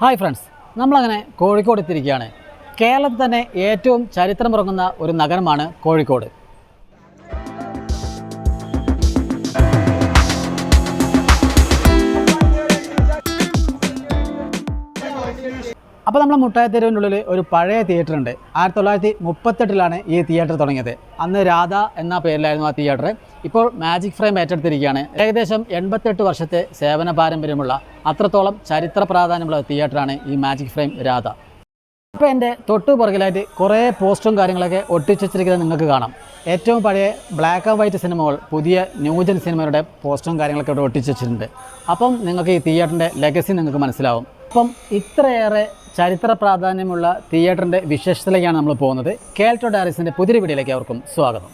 Hi friends നമ്മളങ്ങനെ കോഴിക്കോട് എത്തിയിരിക്കുകയാണ്. കേരളത്തിൽ തന്നെ ഏറ്റവും ചരിത്രം ഉറങ്ങുന്ന ഒരു നഗരമാണ് കോഴിക്കോട്. അപ്പോൾ നമ്മൾ മുട്ടായത്തെരുവിനുള്ളിൽ ഒരു പഴയ തിയേറ്റർ ഉണ്ട്. ആയിരത്തി തൊള്ളായിരത്തി മുപ്പത്തെട്ടിലാണ് ഈ തിയേറ്റർ തുടങ്ങിയത്. അന്ന് രാധ എന്ന പേരിലായിരുന്നു ആ തിയേറ്റർ ഇപ്പോൾ മാജിക് ഫ്രെയിം ഏറ്റെടുത്തിരിക്കുകയാണ്. ഏകദേശം എൺപത്തെട്ട് വർഷത്തെ സേവന പാരമ്പര്യമുള്ള അത്രത്തോളം ചരിത്ര പ്രാധാന്യമുള്ള തിയേറ്ററാണ് ഈ മാജിക് ഫ്രെയിം രാധ. ഇപ്പോൾ എന്റെ തൊട്ട് പുറകിലായിട്ട് കുറേ പോസ്റ്ററും കാര്യങ്ങളൊക്കെ ഒട്ടിച്ചിരിക്കുന്നത് നിങ്ങൾക്ക് കാണാം. ഏറ്റവും പഴയ ബ്ലാക്ക് ആൻഡ് വൈറ്റ് സിനിമകൾ പുതിയ ന്യൂജൻ സിനിമയുടെ പോസ്റ്ററും കാര്യങ്ങളൊക്കെ ഇവിടെ ഒട്ടിച്ചിട്ടുണ്ട് അപ്പം നിങ്ങൾക്ക് ഈ തിയേറ്ററിന്റെ ലെഗസി നിങ്ങൾക്ക് മനസ്സിലാവും. അപ്പം ഇത്രയേറെ ചരിത്ര പ്രാധാന്യമുള്ള തിയേറ്ററിന്റെ വിശേഷത്തിലേക്കാണ് നമ്മൾ പോകുന്നത്. കേൾട്ടോ ഡയറീസിന്റെ പുതിയ വീഡിയോയിലേക്ക് അവർക്കും സ്വാഗതം.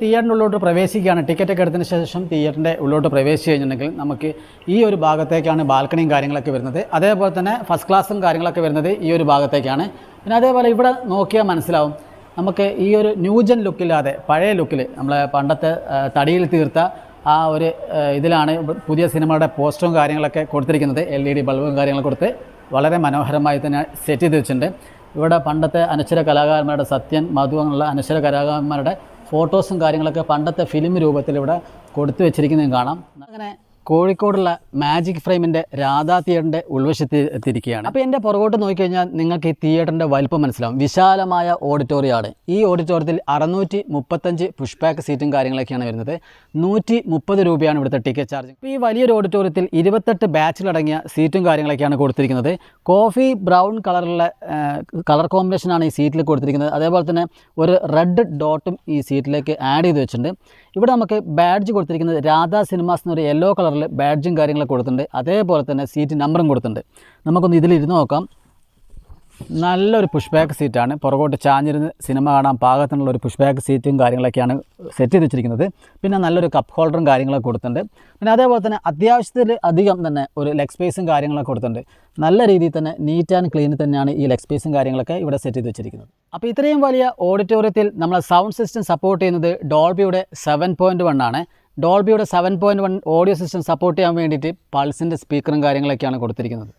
തിയേറ്ററിന്റെ ഉള്ളോട്ട് പ്രവേശിക്കുകയാണ് ടിക്കറ്റൊക്കെ എടുത്തതിന് ശേഷം തിയേറ്ററിന്റെ ഉള്ളോട്ട് പ്രവേശിച്ച് കഴിഞ്ഞിട്ടുണ്ടെങ്കിൽ നമുക്ക് ഈ ഒരു ഭാഗത്തേക്കാണ് ബാൽക്കണിയും കാര്യങ്ങളൊക്കെ വരുന്നത്. അതേപോലെ തന്നെ ഫസ്റ്റ് ക്ലാസ്സും കാര്യങ്ങളൊക്കെ വരുന്നത് ഈ ഒരു ഭാഗത്തേക്കാണ്. പിന്നെ അതേപോലെ ഇവിടെ നോക്കിയാൽ മനസ്സിലാവും. നമുക്ക് ഈ ഒരു ന്യൂജൻ ലുക്കില്ലാതെ പഴയ ലുക്കിൽ നമ്മളെ പണ്ടത്തെ തടിയിൽ തീർത്ത ആ ഒരു ഇതിലാണ് പുതിയ സിനിമയുടെ പോസ്റ്ററും കാര്യങ്ങളൊക്കെ കൊടുത്തിരിക്കുന്നത്. എൽ ഇ ഡി ബൾബും കാര്യങ്ങളും കൊടുത്ത് വളരെ മനോഹരമായി തന്നെ സെറ്റ് ചെയ്ത് വെച്ചിട്ടുണ്ട്. ഇവിടെ പണ്ടത്തെ അനശ്വര കലാകാരന്മാരുടെ സത്യൻ മധു എന്നുള്ള അനശ്വര കലാകാരന്മാരുടെ ഫോട്ടോസും കാര്യങ്ങളൊക്കെ പണ്ടത്തെ ഫിലിം രൂപത്തിൽ ഇവിടെ കൊടുത്തു വെച്ചിരിക്കുന്നതും കാണാം. അങ്ങനെ കോഴിക്കോടുള്ള മാജിക് ഫ്രെയിമിന്റെ രാധാ തിയേറ്ററിന്റെ ഉൾവശത്ത് എത്തിയിരിക്കുകയാണ്. അപ്പോൾ എന്റെ പുറകോട്ട് നോക്കിക്കഴിഞ്ഞാൽ നിങ്ങൾക്ക് ഈ തിയേറ്ററിന്റെ വലുപ്പം മനസ്സിലാവും. വിശാലമായ ഓഡിറ്റോറിയമാണ് ഈ ഓഡിറ്റോറിയത്തിൽ അറുന്നൂറ്റി മുപ്പത്തഞ്ച് പുഷ് സീറ്റും കാര്യങ്ങളൊക്കെയാണ് വരുന്നത്. നൂറ്റി മുപ്പത് രൂപയാണ് ഇവിടുത്തെ ടിക്കറ്റ് ചാർജ് ഇപ്പോൾ ഈ വലിയൊരു ഓഡിറ്റോറിയത്തിൽ ഇരുപത്തെട്ട് ബാച്ചിലടങ്ങിയ സീറ്റും കാര്യങ്ങളൊക്കെയാണ് കൊടുത്തിരിക്കുന്നത്. കോഫി ബ്രൗൺ കളറുള്ള കളർ കോമ്പിനേഷനാണ് ഈ സീറ്റിൽ കൊടുത്തിരിക്കുന്നത്. അതേപോലെ തന്നെ ഒരു റെഡ് ഡോട്ടും ഈ സീറ്റിലേക്ക് ആഡ് ചെയ്ത് വെച്ചിട്ടുണ്ട്. ഇവിടെ നമുക്ക് ബാഡ്ജ് കൊടുത്തിരിക്കുന്നത് രാധാ സിനിമാസ് എന്നൊരു യെല്ലോ കളറിൽ ബാഡ്ജും കാര്യങ്ങളൊക്കെ കൊടുത്തിട്ടുണ്ട്. അതേപോലെ തന്നെ സീറ്റ് നമ്പറും കൊടുത്തിട്ടുണ്ട്. നമുക്കൊന്ന് ഇതിലിരുന്ന് നോക്കാം. നല്ലൊരു പുഷ് ബാക്ക് സീറ്റാണ് പുറകോട്ട് ചാഞ്ഞിരുന്ന് സിനിമ കാണാൻ പാകത്തിനുള്ള ഒരു പുഷ് ബാക്ക് സീറ്റും കാര്യങ്ങളൊക്കെയാണ് സെറ്റ് ചെയ്ത് വെച്ചിരിക്കുന്നത്. പിന്നെ നല്ലൊരു കപ്പ് ഹോൾഡറും കാര്യങ്ങളൊക്കെ കൊടുത്തിട്ടുണ്ട്. പിന്നെ അതേപോലെ തന്നെ അത്യാവശ്യത്തിൽ അധികം തന്നെ ഒരു ലെഗ് സ്പേസും കാര്യങ്ങളൊക്കെ കൊടുത്തിട്ടുണ്ട്. നല്ല രീതിയിൽ തന്നെ നീറ്റ് ആൻഡ് ക്ലീൻ തന്നെയാണ് ഈ ലെഗ് സ്പേസും കാര്യങ്ങളൊക്കെ ഇവിടെ സെറ്റ് ചെയ്ത് വെച്ചിരിക്കുന്നത്. അപ്പോൾ ഇത്രയും വലിയ ഓഡിറ്റോറിയത്തിൽ നമ്മളെ സൗണ്ട് സിസ്റ്റം സപ്പോർട്ട് ചെയ്യുന്നത് ഡോൾബിയുടെ സെവൻ പോയിന്റ് വൺ ആണ്. ഡോൾബിയുടെ seven point one audio system support ചെയ്യാൻ വേണ്ടിയിട്ട് പൾസിന്റെ സ്പീക്കറും കാര്യങ്ങളൊക്കെയാണ് കൊടുത്തിരിക്കുന്നത്.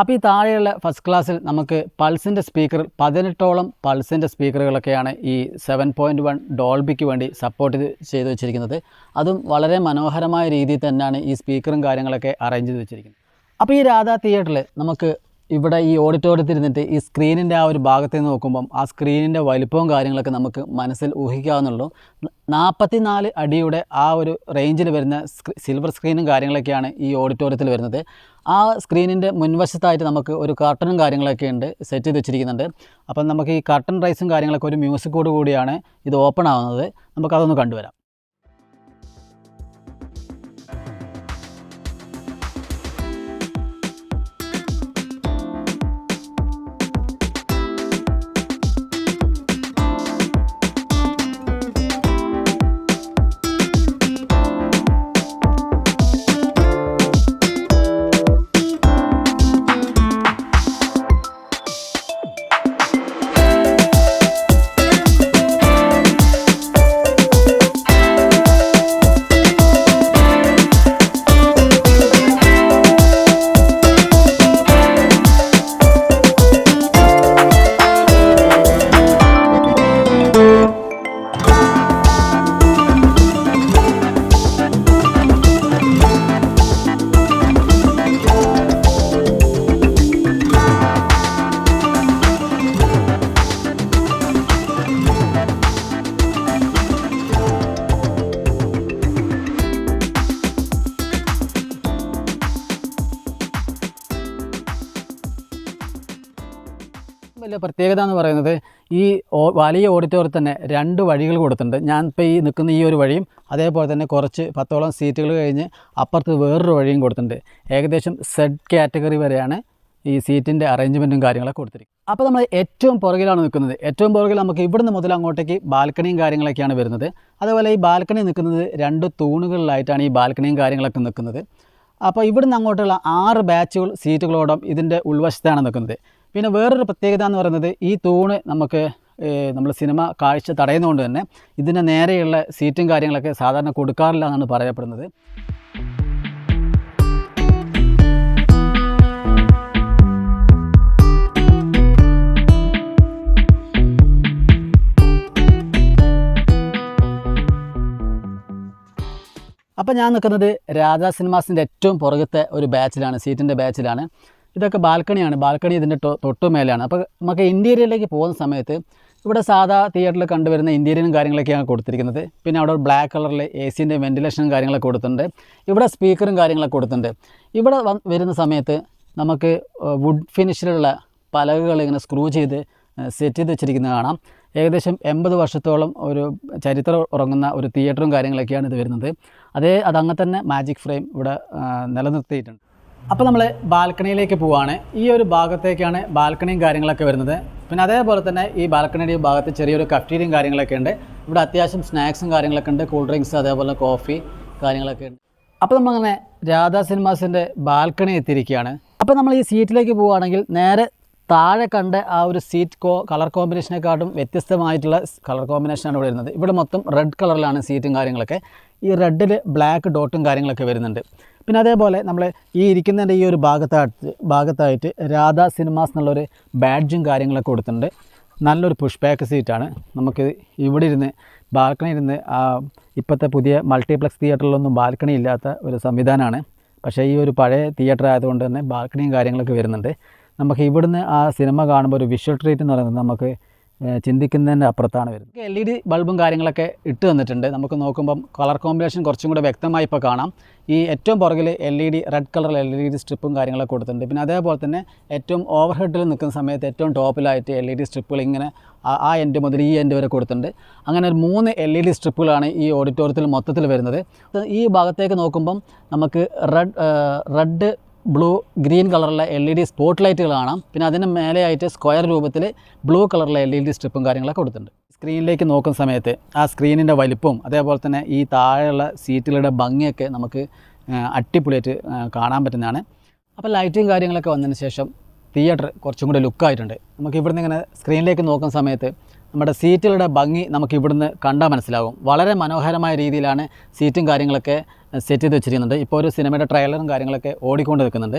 അപ്പോൾ ഈ താഴെയുള്ള ഫസ്റ്റ് ക്ലാസ്സിൽ നമുക്ക് പൾസിന്റെ സ്പീക്കർ പതിനെട്ടോളം പൾസിന്റെ സ്പീക്കറുകളൊക്കെയാണ് ഈ സെവൻ പോയിന്റ് വൺ ഡോൾബിക്ക് വേണ്ടി സപ്പോർട്ട് ചെയ്ത് വെച്ചിരിക്കുന്നത്. അതും വളരെ മനോഹരമായ രീതിയിൽ തന്നെയാണ് ഈ സ്പീക്കറും കാര്യങ്ങളൊക്കെ അറേഞ്ച് ചെയ്ത് വെച്ചിരിക്കുന്നത്. അപ്പോൾ ഈ രാധാ തിയേറ്ററിൽ നമുക്ക് ഇവിടെ ഈ ഓഡിറ്റോറിയത്തിൽ ഇരുന്നിട്ട് ഈ സ്ക്രീനിന്റെ ആ ഒരു ഭാഗത്ത് നിന്ന് നോക്കുമ്പം ആ സ്ക്രീനിന്റെ വലിപ്പവും കാര്യങ്ങളൊക്കെ നമുക്ക് മനസ്സിൽ ഊഹിക്കാവുന്നുള്ളൂ. നാൽപ്പത്തി നാല് അടിയുടെ ആ ഒരു റേഞ്ചിൽ വരുന്ന സിൽവർ സ്ക്രീനും കാര്യങ്ങളൊക്കെയാണ് ഈ ഓഡിറ്റോറിയത്തിൽ വരുന്നത്. ആ സ്ക്രീനിന്റെ മുൻവശത്തായിട്ട് നമുക്ക് ഒരു കർട്ടനും കാര്യങ്ങളൊക്കെ ഉണ്ട് സെറ്റ് ചെയ്ത് വെച്ചിരിക്കുന്നുണ്ട്. അപ്പം നമുക്ക് ഈ കർട്ടൻ റൈസും കാര്യങ്ങളൊക്കെ ഒരു മ്യൂസിക്കോട് കൂടിയാണ് ഇത് ഓപ്പൺ ആവുന്നത്. നമുക്കതൊന്ന് കണ്ടുവരാം. വലിയ പ്രത്യേകത എന്ന് പറയുന്നത് ഈ വലിയ ഓഡിറ്റോറിയത്തിൽ തന്നെ രണ്ട് വഴികൾ കൊടുത്തിട്ടുണ്ട്. ഞാൻ ഇപ്പോൾ ഈ നിൽക്കുന്ന ഈ ഒരു വഴിയും അതേപോലെ തന്നെ കുറച്ച് പത്തോളം സീറ്റുകൾ കഴിഞ്ഞ് അപ്പുറത്ത് വേറൊരു വഴിയും കൊടുത്തിട്ടുണ്ട്. ഏകദേശം സെഡ് കാറ്റഗറി വരെയാണ് ഈ സീറ്റിന്റെ അറേഞ്ച്മെന്റും കാര്യങ്ങളൊക്കെ കൊടുത്തിരിക്കും അപ്പോൾ നമ്മൾ ഏറ്റവും പുറകിലാണ് നിൽക്കുന്നത്. ഏറ്റവും പുറകിൽ നമുക്ക് ഇവിടുന്ന് മുതൽ അങ്ങോട്ടേക്ക് ബാൽക്കണിയും കാര്യങ്ങളൊക്കെയാണ് വരുന്നത്. അതേപോലെ ഈ ബാൽക്കണി നിൽക്കുന്നത് രണ്ട് തൂണുകളിലായിട്ടാണ് ഈ ബാൽക്കണിയും കാര്യങ്ങളൊക്കെ നിൽക്കുന്നത്. അപ്പോൾ ഇവിടുന്ന് അങ്ങോട്ടുള്ള ആറ് ബാച്ചുകൾ സീറ്റുകളോടം ഇതിന്റെ ഉൾവശത്താണ് നിൽക്കുന്നത്. പിന്നെ വേറൊരു പ്രത്യേകത എന്ന് പറയുന്നത് ഈ തൂണ് നമുക്ക് നമ്മൾ സിനിമ കാഴ്ച തടയുന്നതുകൊണ്ട് തന്നെ ഇതിന് നേരെയുള്ള സീറ്റും കാര്യങ്ങളൊക്കെ സാധാരണ കൊടുക്കാറില്ല എന്നാണ് പറയപ്പെടുന്നത്. അപ്പോൾ ഞാൻ നിൽക്കുന്നത് രാധാ സിനിമാസിന്റെ ഏറ്റവും പുറകത്തെ ഒരു ബാച്ചിലാണ് സീറ്റിന്റെ ബാച്ചിലാണ് ഇതൊക്കെ ബാൽക്കണിയാണ്. ബാൽക്കണി ഇതിന്റെ തൊട്ടു മേലെയാണ്. അപ്പോൾ നമുക്ക് ഇന്റീരിയറിലേക്ക് പോകുന്ന സമയത്ത് ഇവിടെ സാധാ തിയേറ്ററിൽ കണ്ടുവരുന്ന ഇന്റീരിയറും കാര്യങ്ങളൊക്കെയാണ് കൊടുത്തിരിക്കുന്നത്. പിന്നെ അവിടെ ബ്ലാക്ക് കളറിൽ എ സിന്റെ വെന്റിലേഷനും കാര്യങ്ങളൊക്കെ കൊടുത്തിട്ടുണ്ട്. ഇവിടെ സ്പീക്കറും കാര്യങ്ങളൊക്കെ കൊടുത്തിട്ടുണ്ട്. ഇവിടെ വരുന്ന സമയത്ത് നമുക്ക് വുഡ് ഫിനിഷിലുള്ള പലകകൾ ഇങ്ങനെ സ്ക്രൂ ചെയ്ത് സെറ്റ് ചെയ്ത് വെച്ചിരിക്കുന്നത് കാണാം. ഏകദേശം എൺപത് വർഷത്തോളം ഒരു ചരിത്രം ഉറങ്ങുന്ന ഒരു തിയേറ്ററും കാര്യങ്ങളൊക്കെയാണ് ഇത് വരുന്നത്. അതേ അതങ്ങനെ തന്നെ മാജിക് ഫ്രെയിം ഇവിടെ നിലനിർത്തിയിട്ടുണ്ട്. അപ്പോൾ നമ്മൾ ബാൽക്കണിയിലേക്ക് പോവുകയാണ് ഈ ഒരു ഭാഗത്തേക്കാണ് ബാൽക്കണിയും കാര്യങ്ങളൊക്കെ വരുന്നത്. പിന്നെ അതേപോലെ തന്നെ ഈ ബാൽക്കണിയുടെ ഈ ഭാഗത്ത് ചെറിയൊരു കഫ്റ്റീരിയും കാര്യങ്ങളൊക്കെ ഉണ്ട്. ഇവിടെ അത്യാവശ്യം സ്നാക്സും കാര്യങ്ങളൊക്കെ ഉണ്ട്. കൂൾ ഡ്രിങ്ക്സ് അതേപോലെ കോഫി കാര്യങ്ങളൊക്കെ ഉണ്ട്. അപ്പോൾ നമ്മളങ്ങനെ രാധാ സിനിമാസിന്റെ ബാൽക്കണി എത്തിയിരിക്കുകയാണ്. അപ്പോൾ നമ്മൾ ഈ സീറ്റിലേക്ക് പോവുകയാണെങ്കിൽ നേരെ താഴെ കണ്ട ആ ഒരു സീറ്റ് കോ കളർ കോമ്പിനേഷനെക്കാട്ടും വ്യത്യസ്തമായിട്ടുള്ള കളർ കോമ്പിനേഷനാണ് ഇവിടെ വരുന്നത്. ഇവിടെ മൊത്തം റെഡ് കളറിലാണ് സീറ്റും കാര്യങ്ങളൊക്കെ. ഈ റെഡിൽ ബ്ലാക്ക് ഡോട്ടും കാര്യങ്ങളൊക്കെ വരുന്നുണ്ട്. പിന്നെ അതേപോലെ നമ്മൾ ഈ ഇരിക്കുന്നതിന്റെ ഈ ഒരു ഭാഗത്തായിട്ട് ഭാഗത്തായിട്ട് രാധ സിനിമാസ് എന്നുള്ളൊരു ബാഡ്ജും കാര്യങ്ങളൊക്കെ കൊടുത്തിട്ടുണ്ട്. നല്ലൊരു പുഷ് ബാക്ക് സീറ്റാണ് നമുക്ക് ഇവിടെ ഇരുന്ന് ബാൽക്കണി ഇരുന്ന് ഇപ്പോഴത്തെ പുതിയ മൾട്ടിപ്ലക്സ് തിയേറ്ററിലൊന്നും ബാൽക്കണി ഇല്ലാത്ത ഒരു സംവിധാനമാണ്. പക്ഷേ ഈ ഒരു പഴയ തിയേറ്റർ ആയതുകൊണ്ട് തന്നെ ബാൽക്കണിയും കാര്യങ്ങളൊക്കെ വരുന്നുണ്ട്. നമുക്ക് ഇവിടുന്ന് ആ സിനിമ കാണുമ്പോൾ ഒരു വിഷ്വൽ ട്രീറ്റ് എന്ന് പറയുന്നത് നമുക്ക് ചിന്തിക്കുന്നതിന്റെ അപ്പുറത്താണ് വരുന്നത്. എൽ ഇ ഡി ബൾബും കാര്യങ്ങളൊക്കെ ഇട്ട് തന്നിട്ടുണ്ട്. നമുക്ക് നോക്കുമ്പം കളർ കോമ്പിനേഷൻ കുറച്ചും കൂടെ വ്യക്തമായി ഇപ്പോൾ കാണാം. ഈ ഏറ്റവും പുറകിൽ L E D red colour L E D സ്ട്രിപ്പും കാര്യങ്ങളൊക്കെ കൊടുത്തിട്ടുണ്ട്. പിന്നെ അതേപോലെ തന്നെ ഏറ്റവും ഓവർ ഹെഡിൽ നിൽക്കുന്ന സമയത്ത് ഏറ്റവും ടോപ്പിലായിട്ട് എൽ ഇ ഡി സ്ട്രിപ്പുകൾ ഇങ്ങനെ ആ- ആ എൻഡ് മുതൽ ഈ എൻഡ് വരെ കൊടുത്തിട്ടുണ്ട്. അങ്ങനെ ഒരു മൂന്ന് എൽ ഇ ഡി സ്ട്രിപ്പുകളാണ് ഈ ഓഡിറ്റോറിയത്തിൽ മൊത്തത്തിൽ വരുന്നത്. ഈ ഭാഗത്തേക്ക് നോക്കുമ്പം നമുക്ക് റെഡ് റെഡ് ബ്ലൂ ഗ്രീൻ കളറിലെ എൽ ഇ ഡി സ്പോട്ട് ലൈറ്റുകൾ കാണാം. പിന്നെ അതിന് മേലെയായിട്ട് സ്ക്വയർ രൂപത്തിൽ ബ്ലൂ കളറിലെ എൽ ഇ ഡി സ്ട്രിപ്പും കാര്യങ്ങളൊക്കെ കൊടുത്തിട്ടുണ്ട്. സ്ക്രീനിലേക്ക് നോക്കുന്ന സമയത്ത് ആ സ്ക്രീനിന്റെ വലിപ്പവും അതേപോലെ തന്നെ ഈ താഴെയുള്ള സീറ്റുകളുടെ ഭംഗിയൊക്കെ നമുക്ക് അടിപൊളിയായിട്ട് കാണാൻ പറ്റുന്നതാണ്. അപ്പോൾ ലൈറ്റും കാര്യങ്ങളൊക്കെ വന്നതിന് ശേഷം തിയേറ്റർ കുറച്ചും കൂടി ലുക്കായിട്ടുണ്ട്. നമുക്ക് ഇവിടുന്ന് ഇങ്ങനെ സ്ക്രീനിലേക്ക് നോക്കുന്ന സമയത്ത് നമ്മുടെ സീറ്റുകളുടെ ഭംഗി നമുക്ക് ഇവിടുന്ന് കണ്ടാൽ മനസ്സിലാകും വളരെ മനോഹരമായ രീതിയിലാണ് സീറ്റും കാര്യങ്ങളൊക്കെ സെറ്റ് ചെയ്ത് വെച്ചിരിക്കുന്നുണ്ട് ഇപ്പോൾ ഒരു സിനിമയുടെ ട്രെയിലറും കാര്യങ്ങളൊക്കെ ഓടിക്കൊണ്ട് നിൽക്കുന്നുണ്ട്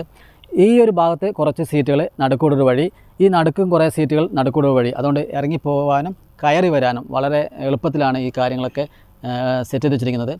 ഈ ഒരു ഭാഗത്ത് കുറച്ച് സീറ്റുകൾ നടുക്കൂടൊരു വഴി ഈ നടുക്കും കുറേ സീറ്റുകൾ നടുക്കൂടൊരു വഴി അതുകൊണ്ട് ഇറങ്ങി പോകാനും കയറി വരാനും വളരെ എളുപ്പത്തിലാണ് ഈ കാര്യങ്ങളൊക്കെ സെറ്റ് ചെയ്ത് വെച്ചിരിക്കുന്നത്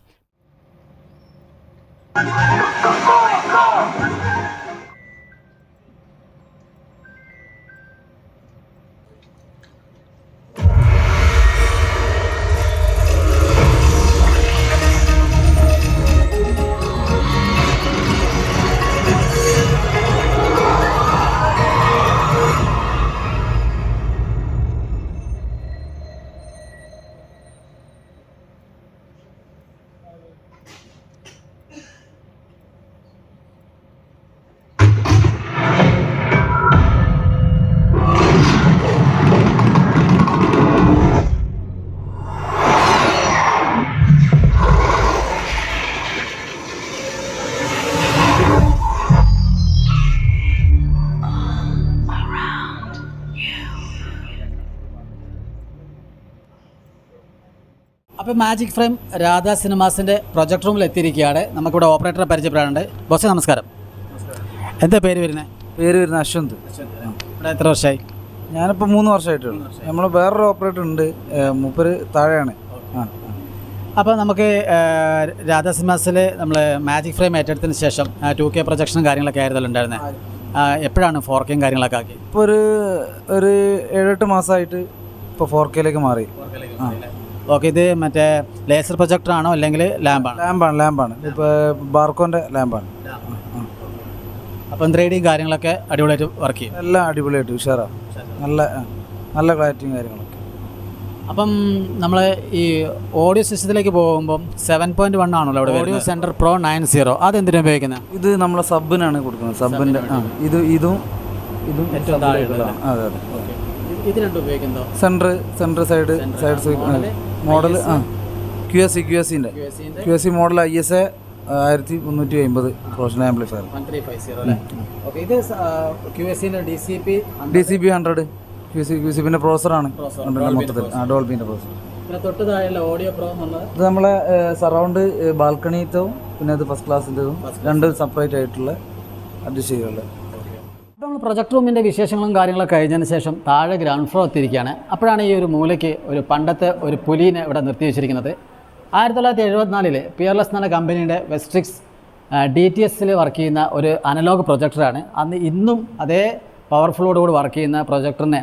അപ്പോൾ മാജിക് ഫ്രെയിം രാധാ സിനിമാസിന്റെ പ്രൊജക്ട് റൂമിൽ എത്തിയിരിക്കുകയാണ്. നമുക്കിവിടെ ഓപ്പറേറ്ററെ പരിചയപ്പെടാനുണ്ട്. ബോസ് നമസ്കാരം. എന്താ പേര് വരുന്നത് പേര് വരുന്നത് അശ്വന്ത്. ഇവിടെ എത്ര വർഷമായി ഞാനിപ്പോൾ മൂന്ന് വർഷമായിട്ടുള്ളൂ നമ്മൾ വേറൊരു ഓപ്പറേറ്റർ ഉണ്ട്. മൂപ്പര് താഴെയാണ്. ആ. അപ്പോൾ നമുക്ക് രാധാ സിനിമാസിൽ നമ്മൾ മാജിക് ഫ്രെയിം ഏറ്റെടുത്തതിന് ശേഷം ടു കെ പ്രൊജക്ഷനും കാര്യങ്ങളൊക്കെ ആയിരുന്നല്ലോ ഉണ്ടായിരുന്നത് എപ്പോഴാണ് ഫോർ കെയും കാര്യങ്ങളൊക്കെ ആക്കി ഇപ്പോൾ ഒരു ഒരു ഏഴെട്ട് മാസമായിട്ട് ഇപ്പോൾ ഫോർ കെയിലേക്ക് മാറി. ആ. ഓക്കെ ഇത് മറ്റേ ലേസർ പ്രൊജക്ടർ ആണോ അല്ലെങ്കിൽ ലാമ്പാണ് ലാമ്പാണ് ലാമ്പാണ് ഇപ്പോൾ ബാർക്കോന്റെ ലാമ്പാണ്. അപ്പം ത്രീ കാര്യങ്ങളൊക്കെ അടിപൊളിയായിട്ട് വർക്ക് ചെയ്യും? എല്ലാം അടിപൊളിയായിട്ട് ഉഷാറാണ് നല്ല നല്ല ക്ലാരിറ്റിയും കാര്യങ്ങളൊക്കെ. അപ്പം നമ്മൾ ഈ ഓഡിയോ സിസ്റ്റത്തിലേക്ക് പോകുമ്പോൾ സെവൻ പോയിന്റ് വൺ ആണല്ലോ അവിടെ audio centre pro nine zero അത് എന്തിനാണ് ഉപയോഗിക്കുന്നത്? ഇത് നമ്മളെ സബിനാണ് കൊടുക്കുന്നത്. സബിന്റെ ആ ഇത് ഇതും ഇതും ഏറ്റവും താഴെയുള്ളത്. അതെ അതെ. ഇത് രണ്ടും ഉപയോഗിക്കുന്നതോ centre centre side side sweep model ആ Q S C Q S സിന്റെ Q S C model I S A ആയിരത്തി മുന്നൂറ്റി അമ്പത് professional amplifier D C P B hundred Q C Q C പിന്നെ പ്രോസറാണ് മൊത്തത്തിൽ. ആ ഡോൾബിന്റെ പ്രോസർ ഇത് നമ്മളെ സറൗണ്ട് ബാൽക്കണിത്തവും പിന്നെ അത് ഫസ്റ്റ് ക്ലാസ്സിന്റെതും രണ്ട് സെപ്പറേറ്റ് ആയിട്ടുള്ള അഡ്ജസ്റ്റ് അപ്പോൾ പ്രൊജക്ട് റൂമിന്റെ വിശേഷങ്ങളും കാര്യങ്ങളൊക്കെ കഴിഞ്ഞതിന് ശേഷം താഴെ ഗ്രൗണ്ട് ഫ്ലോർ എത്തിയിരിക്കുകയാണ്. അപ്പോഴാണ് ഈ ഒരു മൂലയ്ക്ക് ഒരു പണ്ടത്തെ ഒരു പുലിനെ ഇവിടെ നിർത്തി വെച്ചിരിക്കുന്നത്. ആയിരത്തി തൊള്ളായിരത്തി എഴുപത്തിനാലിൽ പിയർലെസ് എന്ന കമ്പനിയുടെ വെസ്ട്രിക്സ് ഡി ടി എസിൽ വർക്ക് ചെയ്യുന്ന ഒരു അനലോഗ് പ്രൊജക്ടറാണ് അന്ന് ഇന്നും അതേ പവർഫുള്ളോടുകൂടി വർക്ക് ചെയ്യുന്ന പ്രൊജക്ടറിനെ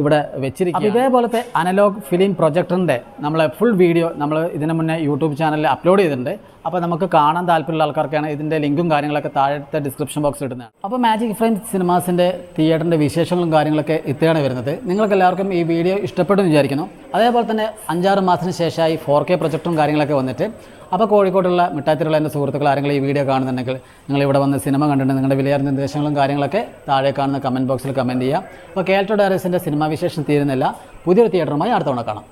ഇവിടെ വെച്ചിരിക്കും ഇതേപോലത്തെ അനലോഗ് ഫിലിം പ്രൊജക്ടറിന്റെ നമ്മൾ ഫുൾ വീഡിയോ നമ്മൾ ഇതിന് മുന്നേ യൂട്യൂബ് ചാനലിൽ അപ്ലോഡ് ചെയ്തിട്ടുണ്ട്. അപ്പോൾ നമുക്ക് കാണാൻ താല്പര്യമുള്ള ആൾക്കാർക്കാണ് ഇതിന്റെ ലിങ്കും കാര്യങ്ങളൊക്കെ താഴത്തെ ഡിസ്ക്രിപ്ഷൻ ബോക്സ് ഇടുന്നത്. അപ്പോൾ മാജിക് ഫ്രെയിം സിനിമാസിന്റെ തിയേറ്ററിന്റെ വിശേഷങ്ങളും കാര്യങ്ങളൊക്കെ ഇത്രയാണ് വരുന്നത്. നിങ്ങൾക്കെല്ലാവർക്കും ഈ വീഡിയോ ഇഷ്ടപ്പെട്ടു വിചാരിക്കുന്നു. അതേപോലെ തന്നെ അഞ്ചാറ് മാസത്തിന് ശേഷമായി ഫോർ കെ പ്രൊജക്ടറും കാര്യങ്ങളൊക്കെ വന്നിട്ട് അപ്പോൾ കോഴിക്കോട്ടുള്ള മിഠായിത്തിലുള്ള എന്റെ സുഹൃത്തുക്കൾ ആരെങ്കിലും ഈ വീഡിയോ കാണുന്നുണ്ടെങ്കിൽ നിങ്ങൾ ഇവിടെ വന്ന് സിനിമ കണ്ടിട്ടുണ്ട് നിങ്ങളുടെ വിലയേറിയ നിർദ്ദേശങ്ങളും കാര്യങ്ങളൊക്കെ താഴെ കാണുന്ന കമന്റ് ബോക്സിൽ കമന്റ് ചെയ്യുക. അപ്പോൾ കേൾട്ടോ ഡയറീസിന്റെ സിനിമാ വിശേഷം തീരുന്നില്ല. പുതിയൊരു തിയേറ്ററുമായി അടുത്തവണ കാണാം.